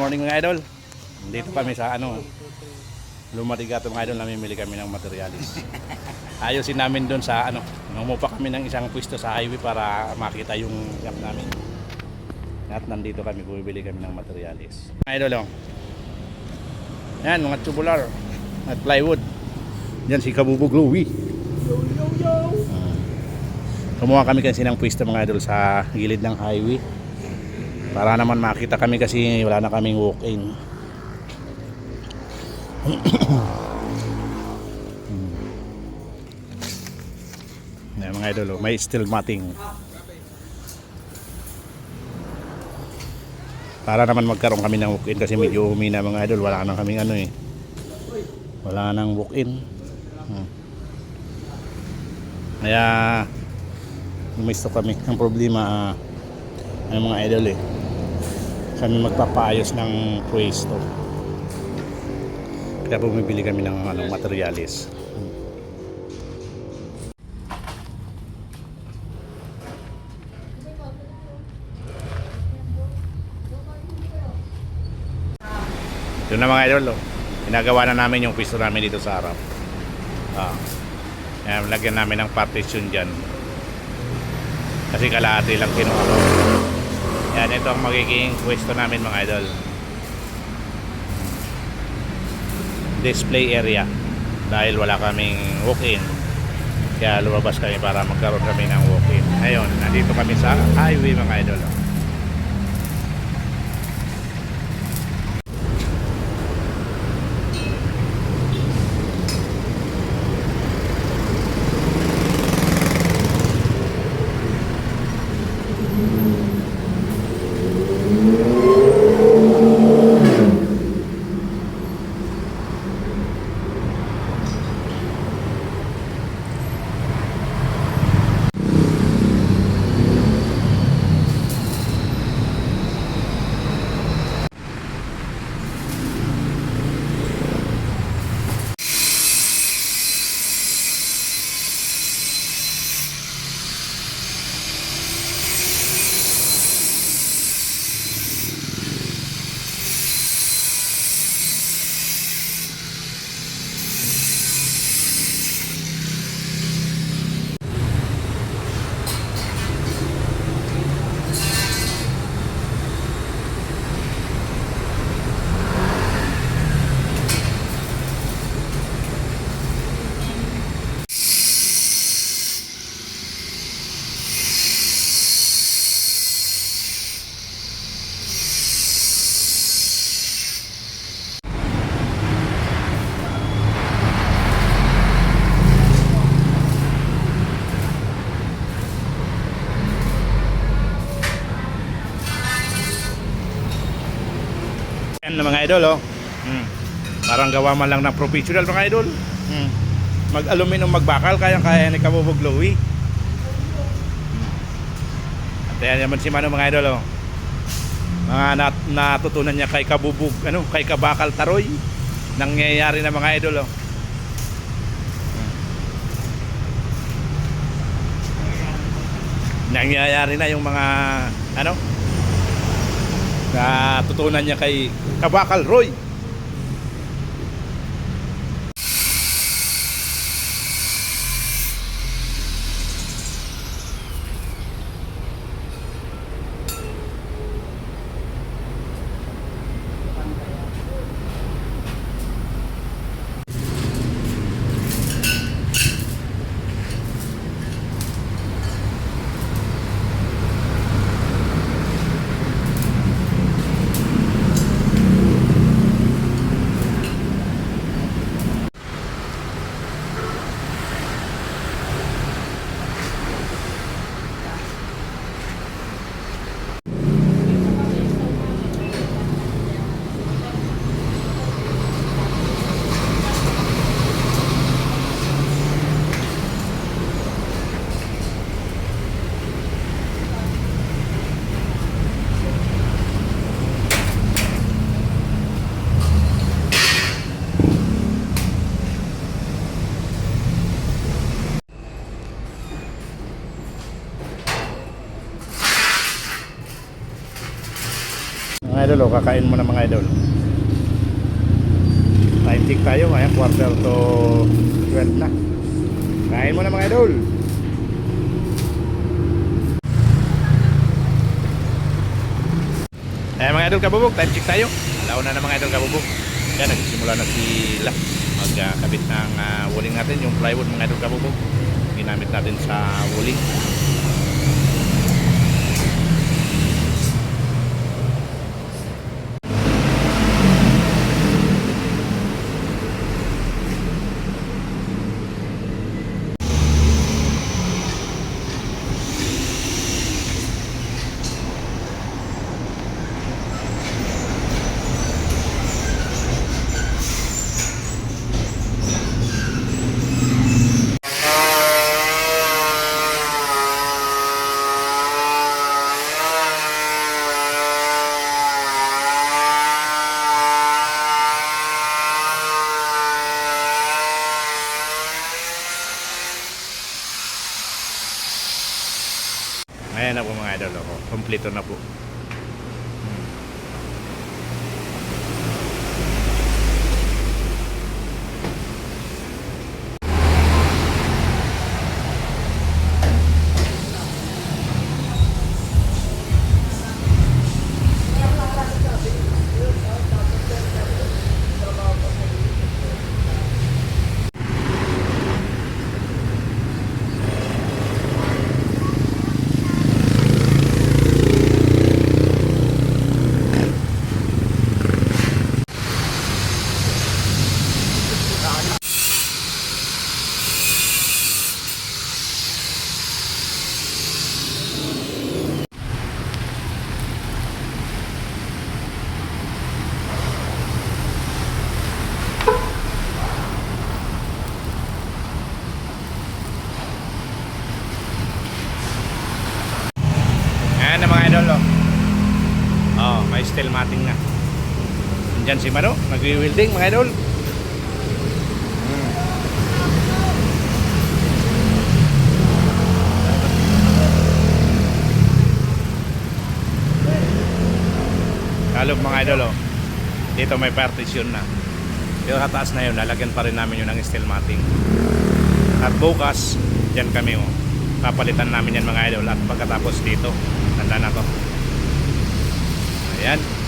Morning mga idol. Dito kami sa ano, Lumarigato mga idol, namimili kami ng materialis. Ayusin namin doon sa ano, numupa kami ng isang pwesto sa highway para makita yung gap namin. At nandito kami, bumibili kami ng materialis. Mga idol, oh. Yan, mga tubular at plywood. Yan si Kabubog Louie. Ah. Kumuha kami kasi ng pwesto mga idol sa gilid ng highway. Para naman makita kami kasi wala na kaming walk-in. Yan mga idol, oh, may steel matting. Para naman magkaroon kami ng walk-in kasi medyo humina mga idol, wala na kaming ano eh. Wala nang walk-in. Hmm. Kaya gumisto kami. Ang problema, uh, ang mga idol eh. Kami magpapaayos ng pwesto. Kaya bumibili kami ng ano, materialis. Ito na mga idol, oh. ginagawa na namin yung pwesto namin dito sa harap. Ah. Yan, lagyan namin ng partition dyan. Kasi kalahati lang kinuha ko. Yan, ito ang magiging pwesto namin mga idol. Display area. Dahil wala kaming walk-in. Kaya lumabas kami para magkaroon kami ng walk-in. Ngayon, nandito kami sa highway mga idol. Mga idol, oh. Hmm. Parang gawa man lang ng professional mga idol. Hmm. Mag-aluminum magbakal, kayang-kaya ni Kabubog Louie. Hmm. At yan naman si Mano mga idol, oh. Mga nat natutunan niya kay Kabubog, ano, kay Kabakal Taroy. Nangyayari na mga idol, oh. Nangyayari na yung mga, ano, natutunan niya kay Kabakal Roy. Idol, oh, kakain mo na mga idol. Time check tayo, ngayon quarter to 12 na. Kain mo na mga idol. Eh mga idol kabubog, time check tayo. Alaw na na mga idol kabubog. Yan, nagsimula na sila magkabit ng uh, walling natin, yung plywood mga idol kabubog. Ginamit natin sa walling. Na po mga idol. Oh. Kompleto na po. Ayan na mga idol. Oh, oh may steel matting na. Diyan si Mano, nagwi-welding mga idol. Hmm. Kalog mga idol oh. Dito may partition na. Dito sa taas na yun, lalagyan pa rin namin yun ng steel matting. At bukas, dyan kami oh. Papalitan namin yan mga idol at pagkatapos dito, tanda na to. Ayan.